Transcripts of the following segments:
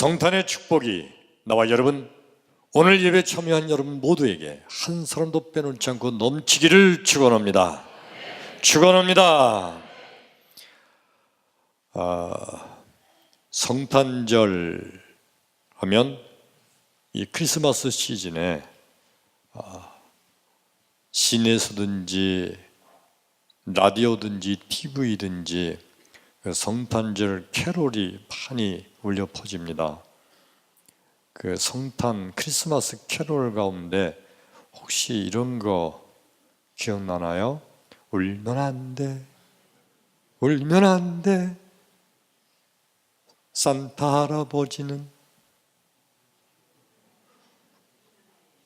성탄의 축복이 나와 여러분 오늘 예배 참여한 여러분 모두에게 한 사람도 빼놓지 않고 넘치기를 축원합니다. 축원합니다. 아, 성탄절 하면 이 크리스마스 시즌에 아, 시내서든지 라디오든지 TV든지 그 성탄절 캐롤이 많이 울려 퍼집니다. 그 성탄 크리스마스 캐롤 가운데 혹시 이런 거 기억나나요? 울면 안 돼. 울면 안 돼. 산타 할아버지는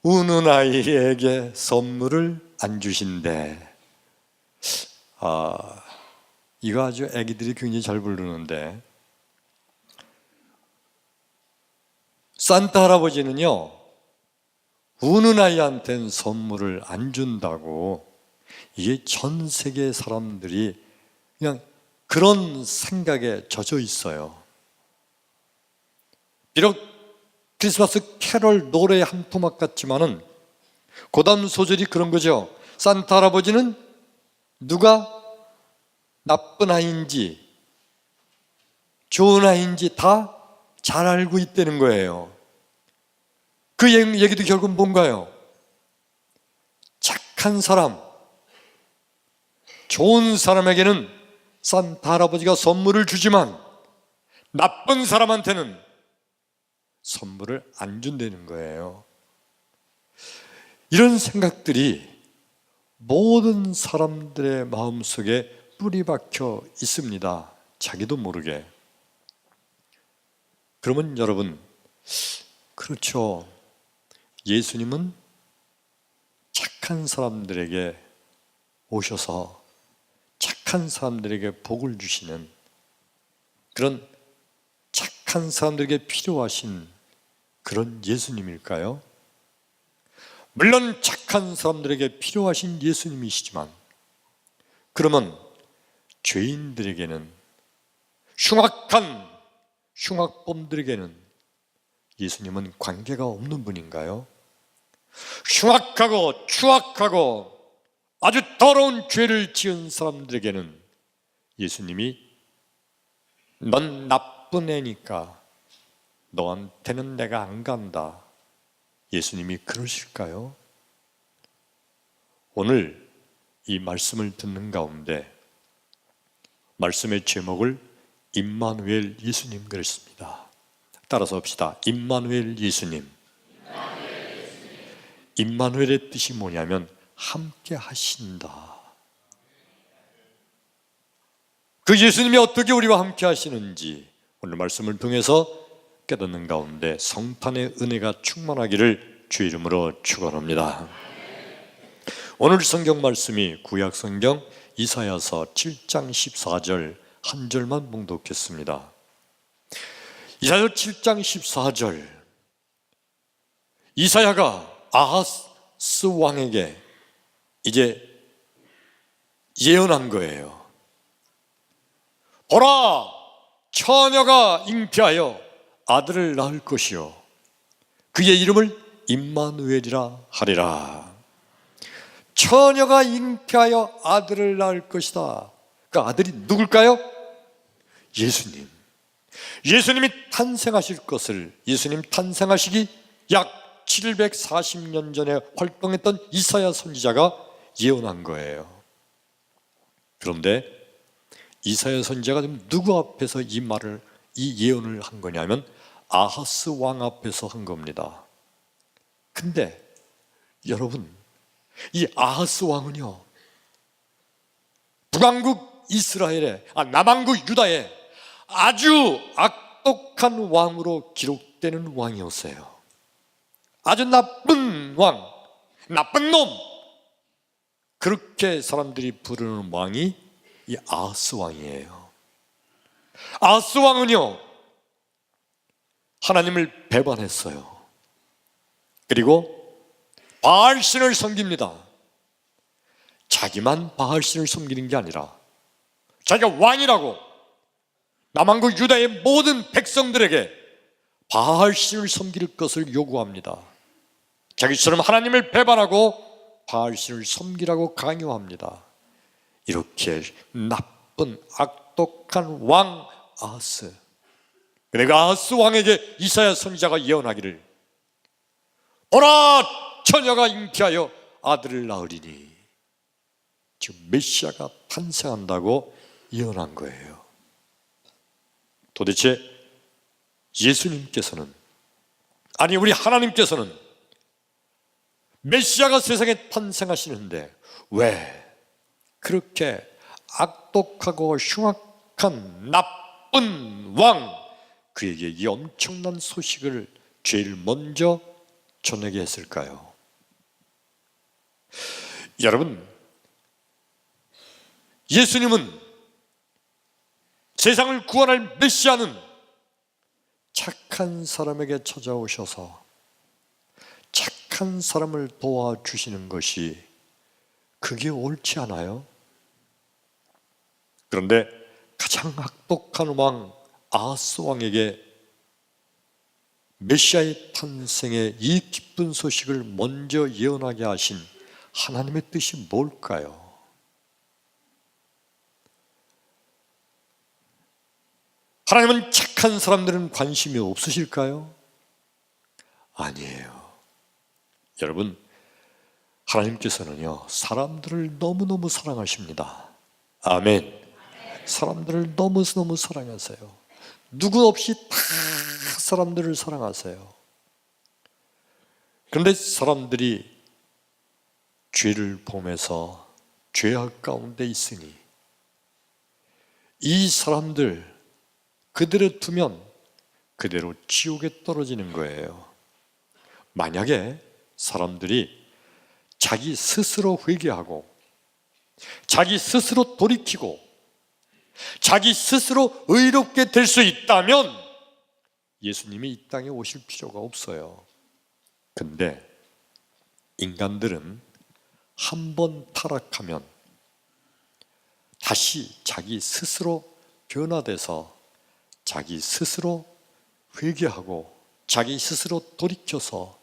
우는 아이에게 선물을 안 주신대. 아, 이거 아주 아기들이 굉장히 잘 부르는데 산타 할아버지는요 우는 아이한테는 선물을 안 준다고 이게 전 세계 사람들이 그냥 그런 생각에 젖어 있어요. 비록 크리스마스 캐롤 노래 한 토막 같지만은 고담 소절이 그런 거죠. 산타 할아버지는 누가 나쁜 아이인지 좋은 아이인지 다 잘 알고 있다는 거예요. 그 얘기도 결국 뭔가요? 착한 사람, 좋은 사람에게는 산타 할아버지가 선물을 주지만 나쁜 사람한테는 선물을 안 준다는 거예요. 이런 생각들이 모든 사람들의 마음 속에 뿌리 박혀 있습니다. 자기도 모르게. 그러면 여러분, 그렇죠. 예수님은 착한 사람들에게 오셔서 착한 사람들에게 복을 주시는 그런 착한 사람들에게 필요하신 그런 예수님일까요? 물론 착한 사람들에게 필요하신 예수님이시지만 그러면 죄인들에게는 흉악한 흉악범들에게는 예수님은 관계가 없는 분인가요? 흉악하고 추악하고 아주 더러운 죄를 지은 사람들에게는 예수님이 넌 나쁜 애니까 너한테는 내가 안 간다. 예수님이 그러실까요? 오늘 이 말씀을 듣는 가운데 말씀의 제목을 임마누엘 예수님 그랬습니다. 따라서 합시다. 임마누엘 예수님. 임마누엘의 뜻이 뭐냐면 함께 하신다. 그 예수님이 어떻게 우리와 함께 하시는지 오늘 말씀을 통해서 깨닫는 가운데 성탄의 은혜가 충만하기를 주 이름으로 축원합니다. 오늘 성경 말씀이 구약 성경 이사야서 7장 14절 한 절만 봉독했습니다. 이사야 7장 14절 이사야가 아하스 왕에게 이제 예언한 거예요. 보라, 처녀가 잉태하여 아들을 낳을 것이요. 그의 이름을 임마누엘이라 하리라. 처녀가 잉태하여 아들을 낳을 것이다. 그 아들이 누굴까요? 예수님. 예수님이 탄생하실 것을 예수님 탄생하시기 약 740년 전에 활동했던 이사야 선지자가 예언한 거예요. 그런데 이사야 선지자가 누구 앞에서 이 말을 이 예언을 한 거냐면 아하스 왕 앞에서 한 겁니다. 근데 여러분 이 아하스 왕은요 북왕국 이스라엘의 아 남왕국 유다의 아주 악독한 왕으로 기록되는 왕이었어요. 아주 나쁜 왕, 나쁜 놈. 그렇게 사람들이 부르는 왕이 이 아하스 왕이에요. 아하스 왕은요, 하나님을 배반했어요. 그리고 바알신을 섬깁니다. 자기만 바알신을 섬기는 게 아니라 자기가 왕이라고 남한국 유다의 모든 백성들에게 바알신을 섬길 것을 요구합니다. 자기처럼 하나님을 배반하고 바알신을 섬기라고 강요합니다. 이렇게 나쁜 악독한 왕 아하스. 그러니까 아하스 왕에게 이사야 선지자가 예언하기를 보라 처녀가 잉태하여 아들을 낳으리니 지금 메시아가 탄생한다고 예언한 거예요. 도대체 예수님께서는 아니 우리 하나님께서는 메시아가 세상에 탄생하시는데 왜 그렇게 악독하고 흉악한 나쁜 왕 그에게 이 엄청난 소식을 제일 먼저 전하게 했을까요? 여러분 예수님은 세상을 구원할 메시아는 착한 사람에게 찾아오셔서 착한 사람을 도와주시는 것이 그게 옳지 않아요? 그런데 가장 악독한 왕 아하스 왕에게 메시아의 탄생의 이 기쁜 소식을 먼저 예언하게 하신 하나님의 뜻이 뭘까요? 하나님은 착한 사람들은 관심이 없으실까요? 아니에요. 여러분, 하나님께서는요, 사람들을 너무너무 사랑하십니다. 아멘. 사람들을 너무너무 사랑하세요. 누구 없이 다 사람들을 사랑하세요. 그런데 사람들이 죄를 보면서 죄악 가운데 있으니 이 사람들 그대로 두면 그대로 지옥에 떨어지는 거예요. 만약에 사람들이 자기 스스로 회개하고 자기 스스로 돌이키고 자기 스스로 의롭게 될 수 있다면 예수님이 이 땅에 오실 필요가 없어요. 근데 인간들은 한 번 타락하면 다시 자기 스스로 변화돼서 자기 스스로 회개하고 자기 스스로 돌이켜서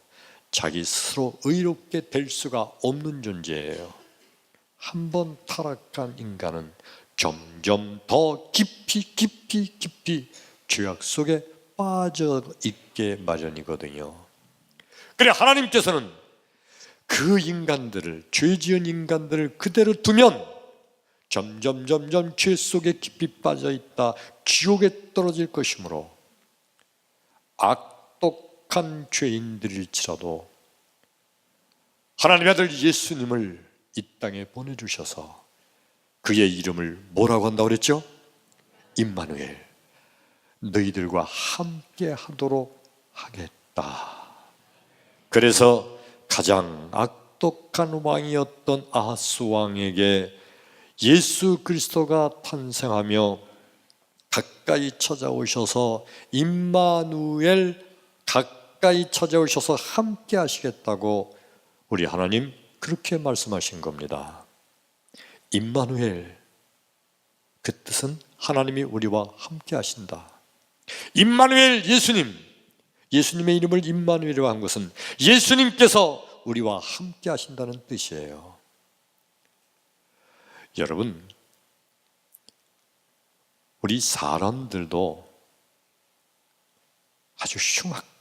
자기 스스로 의롭게 될 수가 없는 존재예요. 한 번 타락한 인간은 점점 더 깊이 깊이 깊이 죄악 속에 빠져 있게 마련이거든요. 그래 하나님께서는 그 인간들을 죄 지은 인간들을 그대로 두면 점점 점점 죄 속에 깊이 빠져 있다 지옥에 떨어질 것이므로 악 독한 죄인들일지라도 하나님의 아들 예수님을 이 땅에 보내주셔서 그의 이름을 뭐라고 한다고 그랬죠? 임마누엘 너희들과 함께 하도록 하겠다. 그래서 가장 악독한 왕이었던 아하스 왕에게 예수 그리스도가 탄생하며 가까이 찾아오셔서 임마누엘 가까이 찾아오셔서 함께 하시겠다고 우리 하나님 그렇게 말씀하신 겁니다. 임마누엘 그 뜻은 하나님이 우리와 함께 하신다. 임마누엘 예수님 예수님의 이름을 임마누엘이라고 한 것은 예수님께서 우리와 함께 하신다는 뜻이에요. 여러분 우리 사람들도 아주 흉악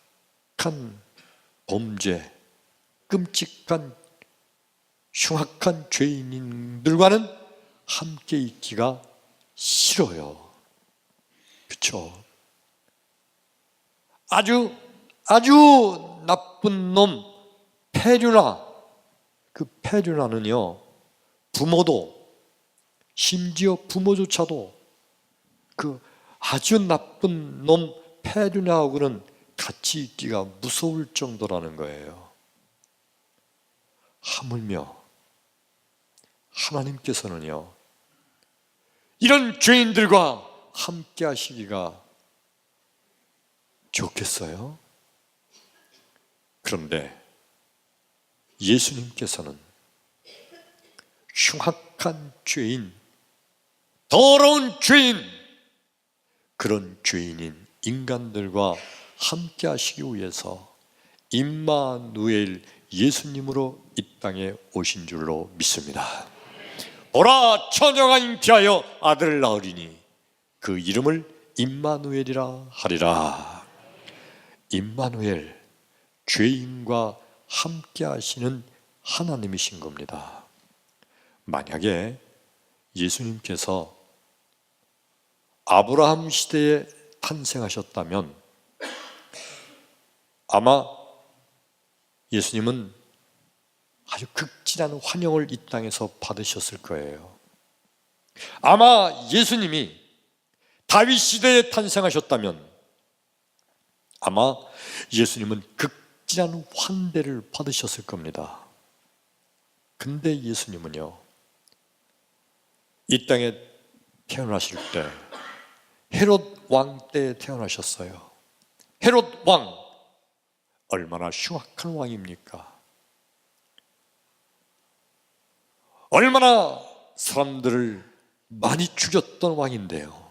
한 범죄, 끔찍한 흉악한 죄인들과는 함께 있기가 싫어요. 그렇죠? 아주 아주 나쁜 놈 페류나 그 페류나는요 부모도 심지어 부모조차도 그 아주 나쁜 놈 페류나하고는 같이 있기가 무서울 정도라는 거예요. 하물며 하나님께서는요 이런 죄인들과 함께 하시기가 좋겠어요? 그런데 예수님께서는 흉악한 죄인, 더러운 죄인, 그런 죄인인 인간들과 함께 하시기 위해서 임마누엘 예수님으로 이 땅에 오신 줄로 믿습니다. 보라 처녀가 잉태하여 아들을 낳으리니 그 이름을 임마누엘이라 하리라. 임마누엘 죄인과 함께 하시는 하나님이신 겁니다. 만약에 예수님께서 아브라함 시대에 탄생하셨다면 아마 예수님은 아주 극진한 환영을 이 땅에서 받으셨을 거예요. 아마 예수님이 다윗 시대에 탄생하셨다면 아마 예수님은 극진한 환대를 받으셨을 겁니다. 근데 예수님은요, 이 땅에 태어나실 때 헤롯 왕 때 태어나셨어요. 헤롯 왕 얼마나 흉악한 왕입니까? 얼마나 사람들을 많이 죽였던 왕인데요.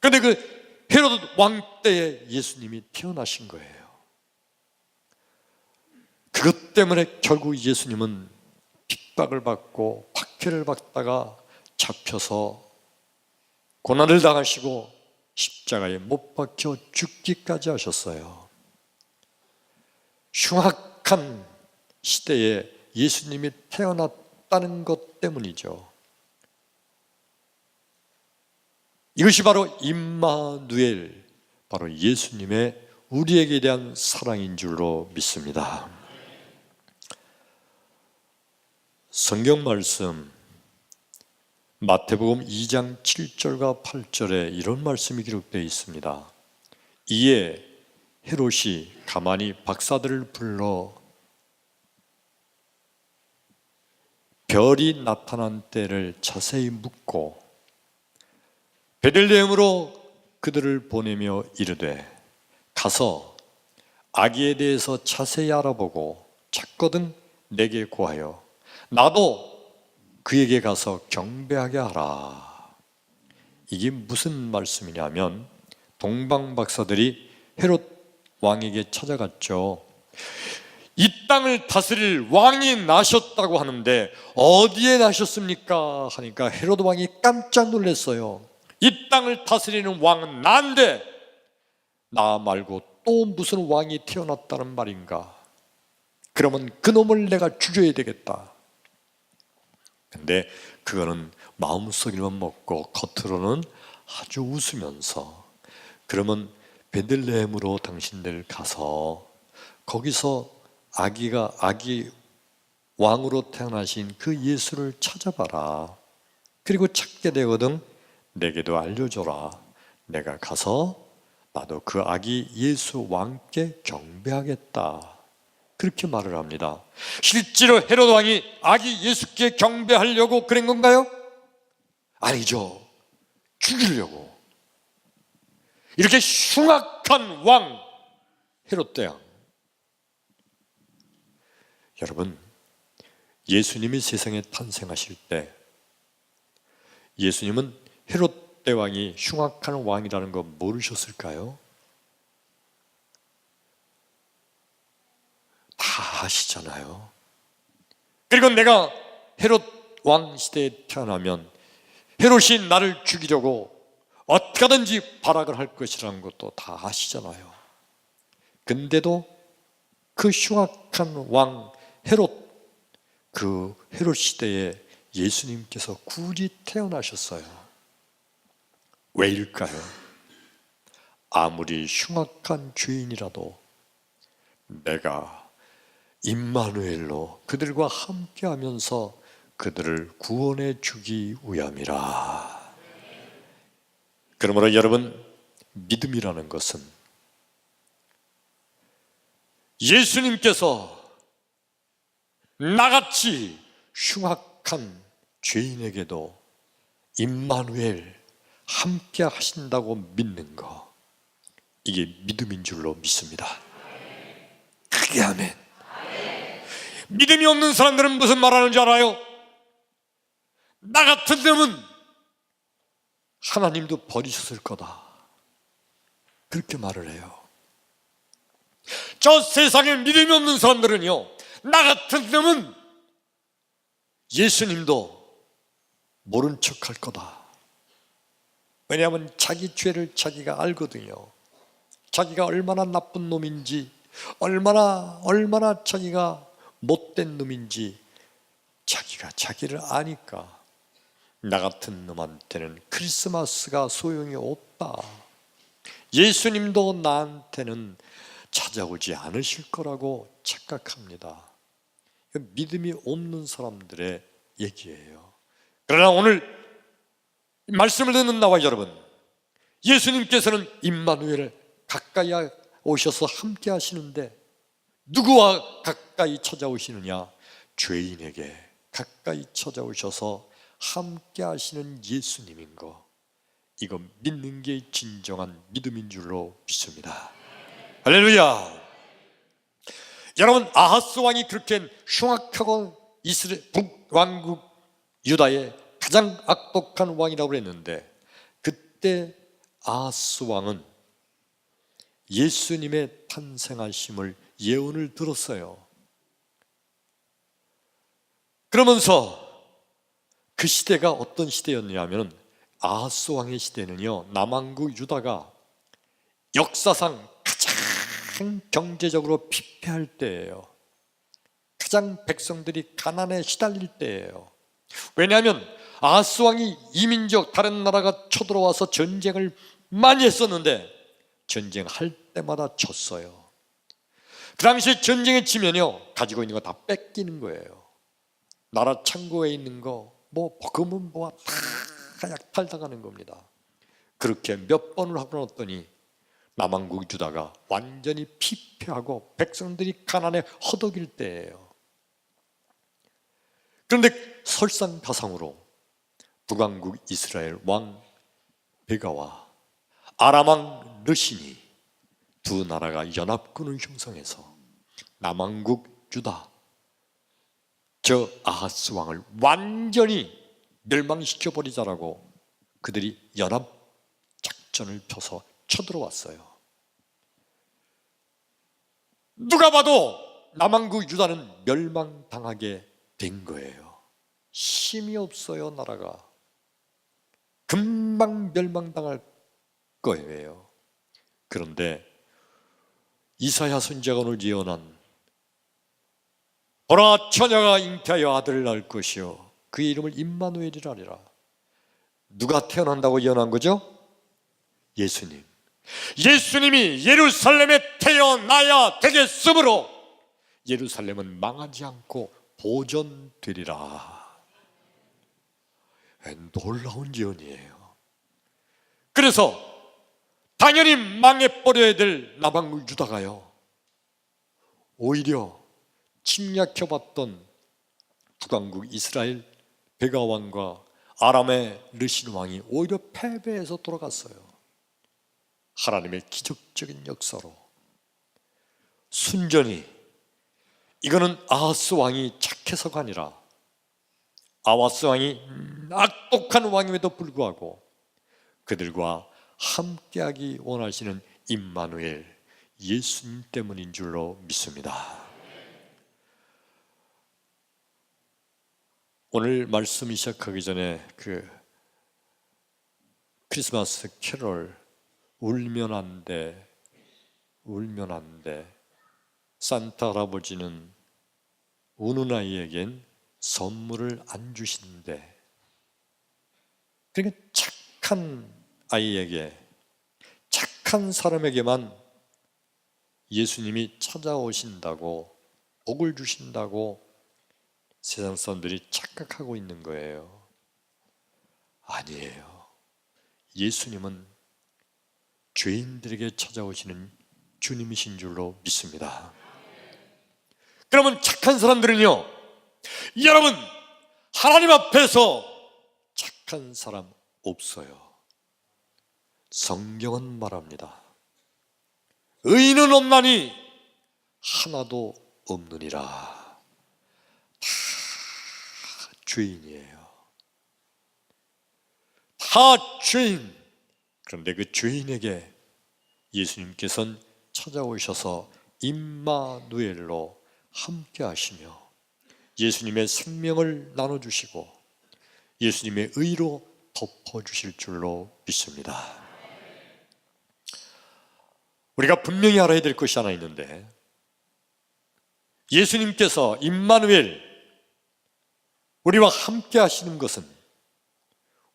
근데 그 헤롯 왕 때에 예수님이 태어나신 거예요. 그것 때문에 결국 예수님은 핍박을 받고 박해를 받다가 잡혀서 고난을 당하시고 십자가에 못 박혀 죽기까지 하셨어요. 흉악한 시대에 예수님이 태어났다는 것 때문이죠. 이것이 바로 임마누엘, 바로 예수님의 우리에게 대한 사랑인 줄로 믿습니다. 성경 말씀 마태복음 2장 7절과 8절에 이런 말씀이 기록되어 있습니다. 이에 헤롯이 가만히 박사들을 불러 별이 나타난 때를 자세히 묻고 베들레헴으로 그들을 보내며 이르되 가서 아기에 대해서 자세히 알아보고 찾거든 내게 고하여 나도 그에게 가서 경배하게 하라. 이게 무슨 말씀이냐면 동방 박사들이 헤롯 왕에게 찾아갔죠. 이 땅을 다스릴 왕이 나셨다고 하는데 어디에 나셨습니까? 하니까 헤롯 왕이 깜짝 놀랐어요. 이 땅을 다스리는 왕은 난데 나 말고 또 무슨 왕이 태어났다는 말인가? 그러면 그놈을 내가 죽여야 되겠다. 근데 그거는 마음속에만 먹고 겉으로는 아주 웃으면서 그러면 베들레헴으로 당신들 가서 거기서 아기가 아기 왕으로 태어나신 그 예수를 찾아봐라. 그리고 찾게 되거든 내게도 알려줘라. 내가 가서 나도 그 아기 예수 왕께 경배하겠다. 그렇게 말을 합니다. 실제로 헤롯 왕이 아기 예수께 경배하려고 그런 건가요? 아니죠. 죽이려고. 이렇게 흉악한 왕 헤롯 대왕. 여러분, 예수님이 세상에 탄생하실 때 예수님은 헤롯 대왕이 흉악한 왕이라는 거 모르셨을까요? 다 아시잖아요. 그리고 내가 헤롯 왕 시대에 태어나면 헤롯이 나를 죽이려고 어떻게 든지 발악을 할 것이라는 것도 다 아시잖아요. 근데도 그 흉악한 왕 헤롯 그 헤롯 시대에 예수님께서 굳이 태어나셨어요. 왜일까요? 아무리 흉악한 죄인이라도 내가 임마누엘로 그들과 함께하면서 그들을 구원해 주기 위함이라. 그러므로 여러분 믿음이라는 것은 예수님께서 나같이 흉악한 죄인에게도 임마누엘 함께 하신다고 믿는 거 이게 믿음인 줄로 믿습니다. 크게 하면 믿음이 없는 사람들은 무슨 말하는 줄 알아요? 나 같은 놈은 하나님도 버리셨을 거다. 그렇게 말을 해요. 저 세상에 믿음이 없는 사람들은요, 나 같은 놈은 예수님도 모른 척 할 거다. 왜냐하면 자기 죄를 자기가 알거든요. 자기가 얼마나 나쁜 놈인지, 얼마나, 얼마나 자기가 못된 놈인지 자기가 자기를 아니까 나 같은 놈한테는 크리스마스가 소용이 없다. 예수님도 나한테는 찾아오지 않으실 거라고 착각합니다. 믿음이 없는 사람들의 얘기예요. 그러나 오늘 말씀을 듣는 나와 여러분, 예수님께서는 임마누엘을 가까이 오셔서 함께 하시는데 누구와 가까이 찾아오시느냐? 죄인에게 가까이 찾아오셔서 함께 하시는 예수님인 거. 이거 믿는 게 진정한 믿음인 줄로 믿습니다. 할렐루야. 여러분 아하스 왕이 그렇게 흉악하고 이스라엘 북왕국 유다의 가장 악독한 왕이라고 했는데 그때 아하스 왕은 예수님의 탄생하심을 예언을 들었어요. 그러면서 그 시대가 어떤 시대였냐면 아하스 왕의 시대는요 남왕국 유다가 역사상 가장 경제적으로 피폐할 때예요. 가장 백성들이 가난에 시달릴 때예요. 왜냐하면 아하스 왕이 이민족 다른 나라가 쳐들어와서 전쟁을 많이 했었는데 전쟁할 때마다 졌어요. 그 당시에 전쟁에 치면요 가지고 있는 거 다 뺏기는 거예요. 나라 창고에 있는 거 뭐 버금은 뭐다 약탈당하는 겁니다. 그렇게 몇 번을 하고 났더니 남한국 유다가 완전히 피폐하고 백성들이 가난에 허덕일 때예요. 그런데 설상가상으로 북왕국 이스라엘 왕 베가와 아람왕 르신이 두 나라가 연합군을 형성해서 남왕국 유다 저 아하스 왕을 완전히 멸망시켜 버리자라고 그들이 연합 작전을 펴서 쳐들어왔어요. 누가 봐도 남한국 유다는 멸망당하게 된 거예요. 힘이 없어요, 나라가. 금방 멸망당할 거예요. 그런데 이사야 선지자가 오늘 예언한 보라 처녀가 잉태하여 아들을 낳을 것이요 그 이름을 임마누엘이라 하리라. 누가 태어난다고 예언한 거죠? 예수님. 예수님이 예루살렘에 태어나야 되겠으므로 예루살렘은 망하지 않고 보존되리라. 놀라운 예언이에요. 그래서 당연히 망해버려야 될 남왕국 유다가요. 오히려 침략해봤던 북왕국 이스라엘 베가 왕과 아람의 르신 왕이 오히려 패배해서 돌아갔어요. 하나님의 기적적인 역사로 순전히 이거는 아하스 왕이 착해서가 아니라 아하스 왕이 악독한 왕임에도 불구하고 그들과 함께하기 원하시는 임마누엘 예수님 때문인 줄로 믿습니다. 오늘 말씀이 시작하기 전에 그 크리스마스 캐롤 울면 안 돼, 울면 안 돼. 산타 할아버지는 우는 아이에겐 선물을 안 주신대. 그러니까 착한 아이에게, 착한 사람에게만 예수님이 찾아오신다고, 복을 주신다고 세상 사람들이 착각하고 있는 거예요. 아니에요. 예수님은 죄인들에게 찾아오시는 주님이신 줄로 믿습니다. 그러면 착한 사람들은요, 여러분, 하나님 앞에서 착한 사람 없어요. 성경은 말합니다. 의인은 없나니 하나도 없느니라. 다 죄인이에요. 다 죄인. 그런데 그 죄인에게 예수님께서는 찾아오셔서 임마누엘로 함께 하시며 예수님의 생명을 나눠 주시고 예수님의 의로 덮어 주실 줄로 믿습니다. 우리가 분명히 알아야 될 것이 하나 있는데 예수님께서 임마누엘 우리와 함께 하시는 것은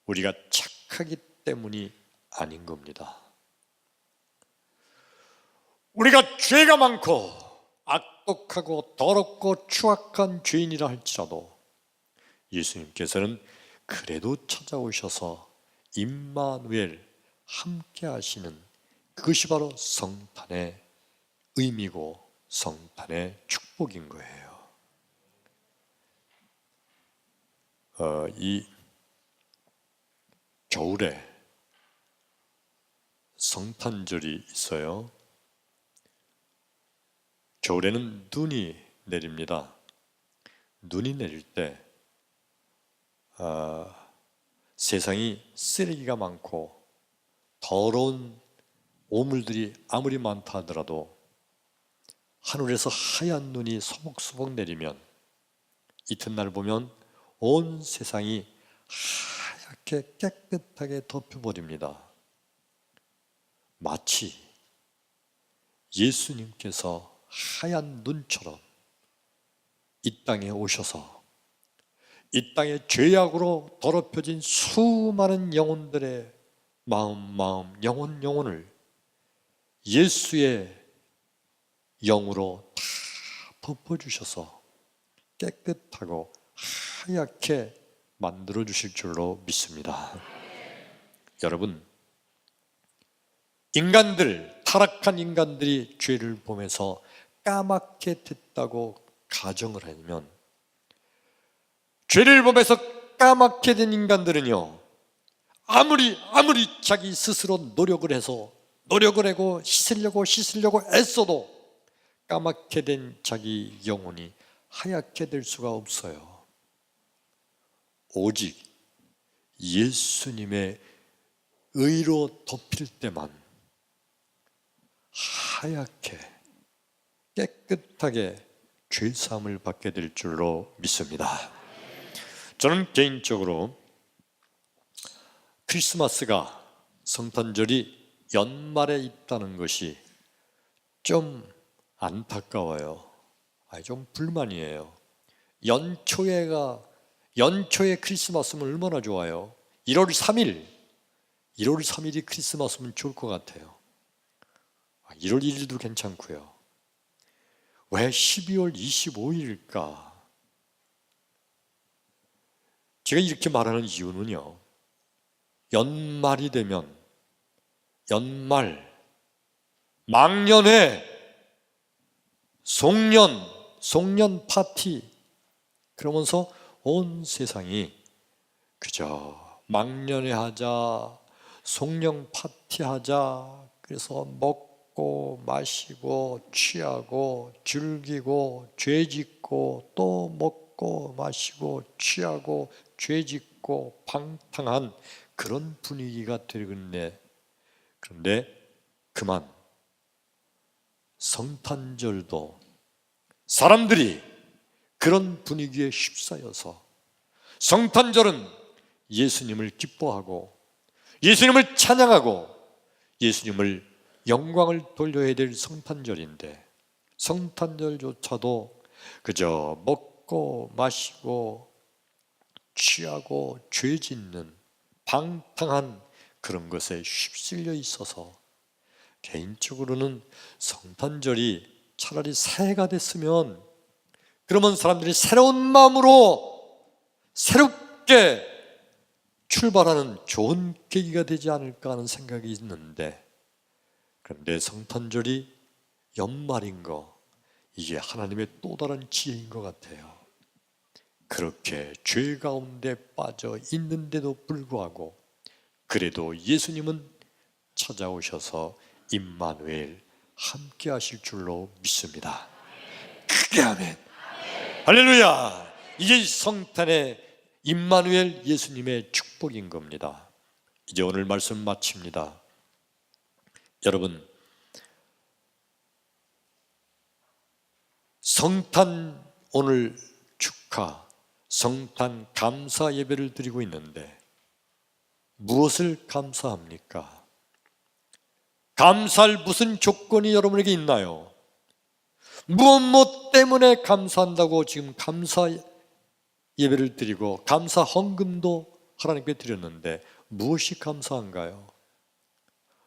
우리가 착하기 때문이 아닌 겁니다. 우리가 죄가 많고 악독하고 더럽고 추악한 죄인이라 할지라도 예수님께서는 그래도 찾아오셔서 임마누엘 함께 하시는 그것이 바로 성탄의 의미고 성탄의 축복인 거예요. 어, 이 겨울에 성탄절이 있어요. 겨울에는 눈이 내립니다. 눈이 내릴 때 아, 세상이 쓰레기가 많고 더러운 오물들이 아무리 많다 하더라도 하늘에서 하얀 눈이 소복소복 내리면 이튿날 보면 온 세상이 하얗게 깨끗하게 덮여버립니다. 마치 예수님께서 하얀 눈처럼 이 땅에 오셔서 이 땅의 죄악으로 더럽혀진 수많은 영혼들의 마음, 마음, 영혼, 영혼을 예수의 영으로 다 덮어주셔서 깨끗하고 하얗게 만들어 주실 줄로 믿습니다. 여러분, 인간들, 타락한 인간들이 죄를 보면서 까맣게 됐다고 가정을 하면 죄를 보면서 까맣게 된 인간들은요 아무리 아무리 자기 스스로 노력을 해서 노력을 하고 씻으려고 씻으려고 애써도 까맣게 된 자기 영혼이 하얗게 될 수가 없어요. 오직 예수님의 의로 덮일 때만 하얗게 깨끗하게 죄 사함을 받게 될 줄로 믿습니다. 저는 개인적으로 크리스마스가 성탄절이 연말에 있다는 것이 좀 안타까워요. 아니 좀 불만이에요. 연초에가 연초에 크리스마스면 얼마나 좋아요. 1월 3일, 1월 3일이 크리스마스면 좋을 것 같아요. 1월 1일도 괜찮고요. 왜 12월 25일일까? 제가 이렇게 말하는 이유는요. 연말이 되면 연말 망년에 송년 송년 파티 그러면서 온 세상이 그저 망년에 하자 송년 파티 하자 그래서 먹고 마시고 취하고 즐기고 죄짓고 또 먹고 마시고 취하고 죄짓고 방탕한 그런 분위기가 되겠네. 그런데 그만 성탄절도 사람들이 그런 분위기에 휩싸여서 성탄절은 예수님을 기뻐하고 예수님을 찬양하고 예수님을 영광을 돌려야 될 성탄절인데 성탄절조차도 그저 먹고 마시고 취하고 죄 짓는 방탕한 그런 것에 휩쓸려 있어서 개인적으로는 성탄절이 차라리 새해가 됐으면 그러면 사람들이 새로운 마음으로 새롭게 출발하는 좋은 계기가 되지 않을까 하는 생각이 있는데 그런데 성탄절이 연말인 거 이게 하나님의 또 다른 지혜인 것 같아요. 그렇게 죄 가운데 빠져 있는데도 불구하고 그래도 예수님은 찾아오셔서 임마누엘 함께 하실 줄로 믿습니다. 크게 아멘. 할렐루야! 이게 성탄의 임마누엘 예수님의 축복인 겁니다. 이제 오늘 말씀 마칩니다. 여러분, 성탄 오늘 축하, 성탄 감사 예배를 드리고 있는데 무엇을 감사합니까? 감사할 무슨 조건이 여러분에게 있나요? 무엇 무엇 때문에 감사한다고 지금 감사 예배를 드리고 감사 헌금도 하나님께 드렸는데 무엇이 감사한가요?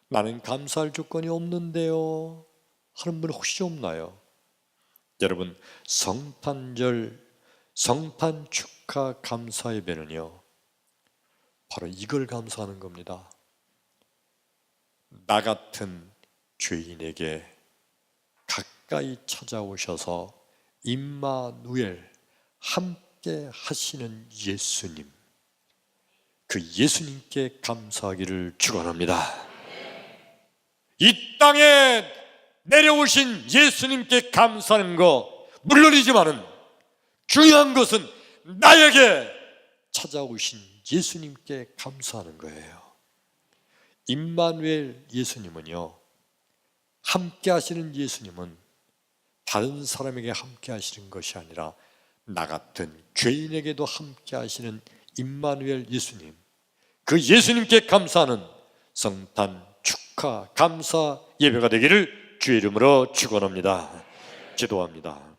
나는 감사할 조건이 없는데요. 하는 분 혹시 없나요? 여러분 성탄절 성탄 축하 감사 예배는요. 바로 이걸 감사하는 겁니다. 나 같은 죄인에게 가까이 찾아오셔서 임마누엘 함께 하시는 예수님 그 예수님께 감사하기를 축원합니다. 이 땅에 내려오신 예수님께 감사하는 거 물론이지만은 중요한 것은 나에게 찾아오신 예수님께 감사하는 거예요. 임마누엘 예수님은요. 함께 하시는 예수님은 다른 사람에게 함께 하시는 것이 아니라 나 같은 죄인에게도 함께 하시는 임마누엘 예수님. 그 예수님께 감사하는 성탄 축하 감사 예배가 되기를 주의 이름으로 축원합니다. 기도합니다.